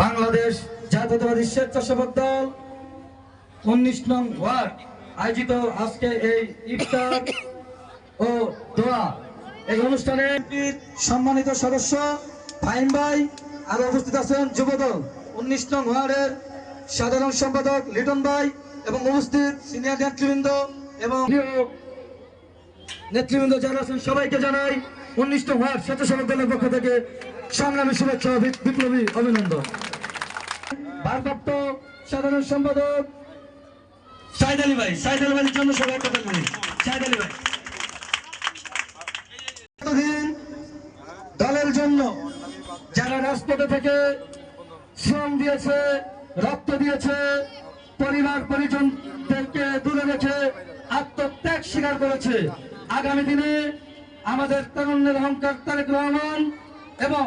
বাংলাদেশ জাতীয়তাবাদী স্বেচ্ছাসেবক দল, উনিশ নং ওয়ার্ড, আয়োজিত আজকে এই ইফতার ও দোয়া। এই অনুষ্ঠানে সম্মানিত সদস্য ফাইন ভাই, আর উপস্থিত আছেন যুবদল উনিশ নং ওয়ার্ডের সাধারণ সম্পাদক লিটন ভাই এবং উপস্থিত সিনিয়র নেতৃবৃন্দ এবং নেতৃবৃন্দ যারা আছেন সবাইকে জানাই উনিশ ওয়ার্ড স্বেচ্ছাসেবক দলের পক্ষ থেকে সংগ্রামী শুভেচ্ছা বিপ্লবী অভিনন্দন। ভারপ্রাপ্ত সাধারণ সম্পাদক সাইদ আলী ভাই সাইদ আলী ভাইয়ের জন্য সবাই কথা বলি। সাইদ আলী ভাই। এতদিন দলের জন্য যারা রাজপথে থেকে শ্রম দিয়েছে রক্ত দিয়েছে পরিবার পরিজনদেরকে দূরে রেখে আত্মত্যাগ স্বীকার করেছে আগামী দিনে আমাদের তরুণের অহংকার তারেক রহমান এবং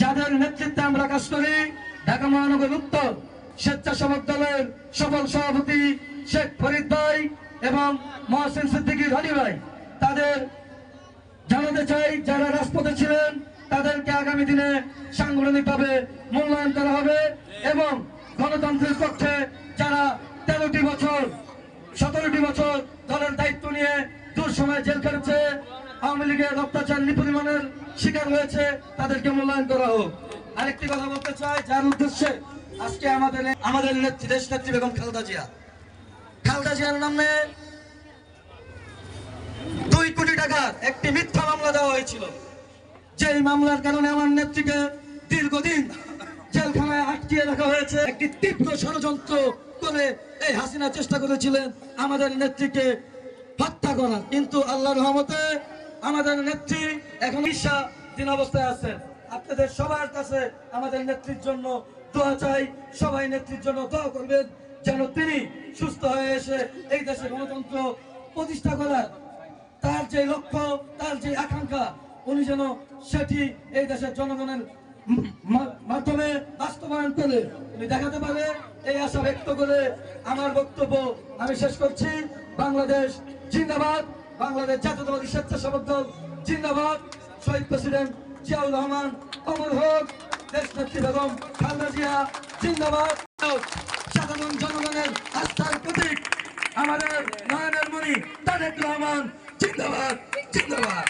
যাদের নেতৃত্বে আমরা কাজ করি, ঢাকা মহানগর উত্তর স্বেচ্ছাসেবক দলের সফল সভাপতি শেখ ফরিদ ভাই এবং মহসিন সিদ্দিকী রনি ভাই, তাদের জানাতে চাই, যারা রাজপথে ছিলেন, তাদেরকে আগামী দিনে সাংগঠনিকভাবে মূল্যায়ন করা হবে এবং গণতন্ত্রের পক্ষে যারা তেরোটি বছর, সতেরোটি বছর দলের দায়িত্ব নিয়ে সময় জেল খেটেছে, আওয়ামী লীগের অত্যাচার নিপরিমাণের শিকার হয়েছে, তাদেরকে মূল্যায়ন করা হোক। আরেকটি কথা বলতে চাই, যার উদ্দেশ্যে আজকে আমাদের আমাদের নেত্রী দেশ নেত্রী বেগম খালেদা জিয়া। খালেদা জিয়ার নামে দুই কোটি টাকার একটি মিথ্যা মামলা দেওয়া হয়েছিল। যেই মামলার কারণে আমার নেত্রীকে দীর্ঘদিন জেলখানায় আটকিয়ে রাখা হয়েছে। একটি তীব্র ষড়যন্ত্র করে এই হাসিনা চেষ্টা করেছিলেন আমাদের নেত্রীকে হত্যা করার কিন্তু আল্লাহর রহমতে আমাদের নেত্রী এখন দিন অবস্থায় আছেন। আপনাদের সবার কাছে আমাদের নেত্রীর জন্য দোয়া চাই। সবাই নেত্রীর জন্য দোয়া করবেন যেন তিনি সুস্থ হয়ে এসে এই দেশে গণতন্ত্র প্রতিষ্ঠা করার তার যে লক্ষ্য, তার যে আকাঙ্ক্ষা, উনি যেন সেটি এই দেশের জনগণের মাধ্যমে বাস্তবায়ন করে উনি দেখাতে পারে। এই আশা ব্যক্ত করে আমার বক্তব্য আমি শেষ করছি। বাংলাদেশ জিন্দাবাদ। বাংলাদেশ জাতীয়তাবাদী স্বেচ্ছাসেবক দল, জিন্দাবাদ। শহীদ প্রেসিডেন্ট জিয়াউর রহমান, অমর হোক। দেশ নেত্রী বেগম খালদা জিয়া, জিন্দাবাদ। সাধারণ জনগণের আস্থার প্রতীক আমাদের নয়নের মণি তারেক রহমান, জিন্দাবাদ জিন্দাবাদ।